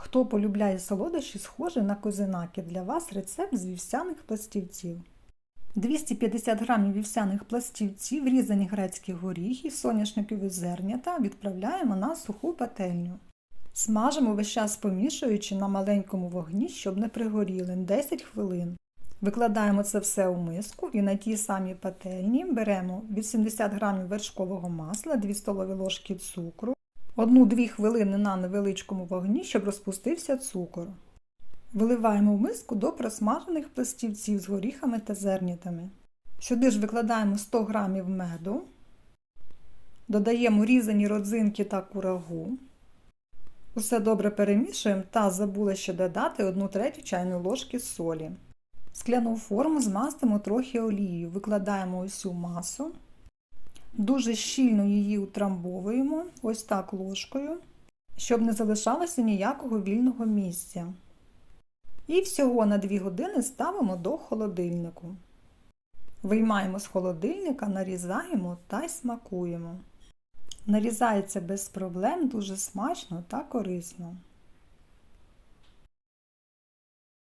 Хто полюбляє солодощі, схожі на козинаки, для вас рецепт з вівсяних пластівців. 250 грамів вівсяних пластівців, різані грецькі горіхи, соняшникові зернята відправляємо на суху пательню. Смажимо весь час помішуючи на маленькому вогні, щоб не пригоріли 10 хвилин. Викладаємо це все у миску і на тій самій пательні беремо 80 грамів вершкового масла, 2 столові ложки цукру, 1-2 хвилини на невеличкому вогні, щоб розпустився цукор. Виливаємо в миску до просмажених пластівців з горіхами та зернятами. Сюди ж викладаємо 100 грамів меду, додаємо різані родзинки та курагу. Усе добре перемішуємо та забула ще додати 1 третю чайної ложки солі. Скляну форму змастимо трохи олією, викладаємо усю масу. Дуже щільно її утрамбовуємо, ось так ложкою, щоб не залишалося ніякого вільного місця. І всього на 2 години ставимо до холодильнику. Виймаємо з холодильника, нарізаємо та смакуємо. Нарізається без проблем, дуже смачно та корисно.